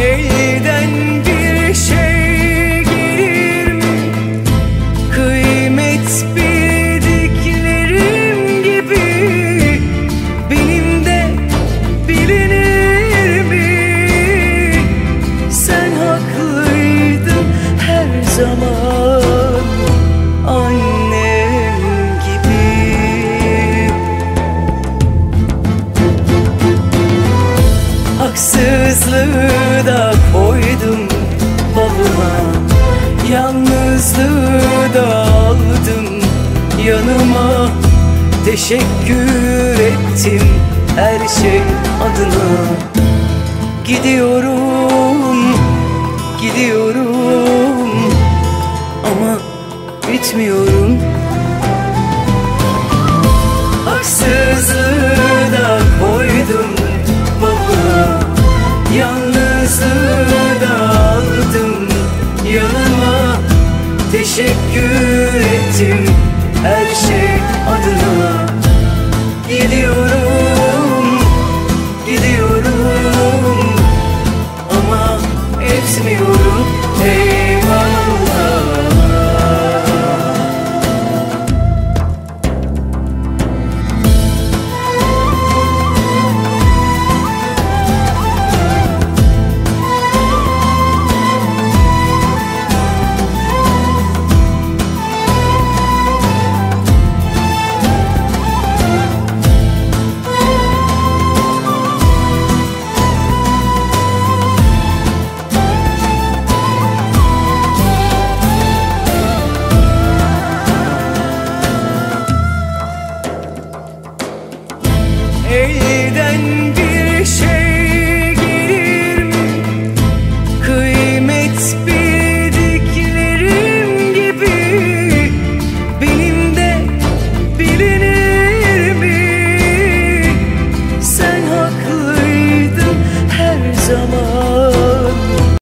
Elden bir şey gelir mi? Kıymet bildiklerim gibi Benim de bilinir mi? Sen haklıydın her zaman Annem gibi Haksızlığı Yalnızlığı da aldım yanıma. Teşekkür ettim her şey adına. Gidiyorum, gidiyorum Ama bitmiyorum Teşekkür ettim her şey adına. Gidiyorum elden gitti